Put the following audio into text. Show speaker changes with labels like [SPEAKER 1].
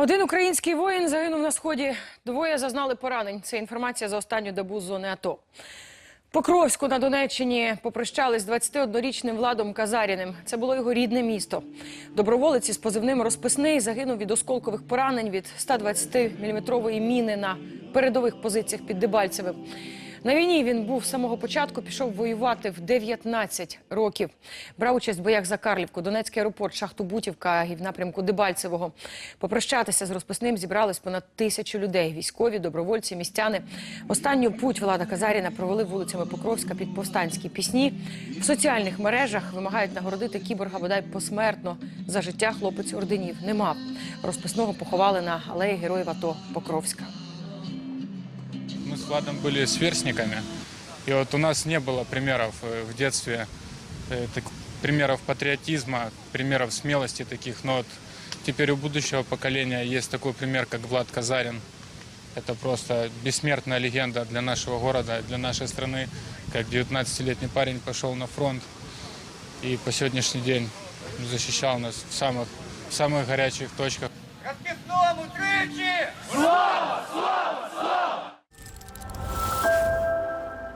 [SPEAKER 1] Один український воїн загинув на сході. Двоє зазнали поранень. Це інформація за останню добу з зони АТО. Покровську на Донеччині попрощались з 21-річним Владом Казаріним. Це було його рідне місто. Доброволець із позивним розписний загинув від осколкових поранень від 120-мм міни на передових позиціях під Дебальцевим. На війні він був з самого початку, пішов воювати в 19 років. Брав участь в боях за Карлівку, Донецький аеропорт, шахту Бутівка і в напрямку Дебальцевого. Попрощатися з розписним зібрались понад тисячу людей. Військові, добровольці, містяни. Останню путь Влада Казаріна провели вулицями Покровська під повстанські пісні. В соціальних мережах вимагають нагородити кіборга бодай посмертно. За життя хлопець орденів не мав. Розписного поховали на алеї Героїв АТО Покровська.
[SPEAKER 2] Мы с Владом были сверстниками, и вот у нас не было примеров э, в детстве, э, примеров патриотизма, примеров смелости таких, но вот теперь у будущего поколения есть такой пример, как Влад Казарин. Это просто бессмертная легенда для нашего города, для нашей страны, как 19-летний парень пошел на фронт и по сегодняшний день защищал нас в самых, в самых горячих точках.
[SPEAKER 3] Розпісному тричі!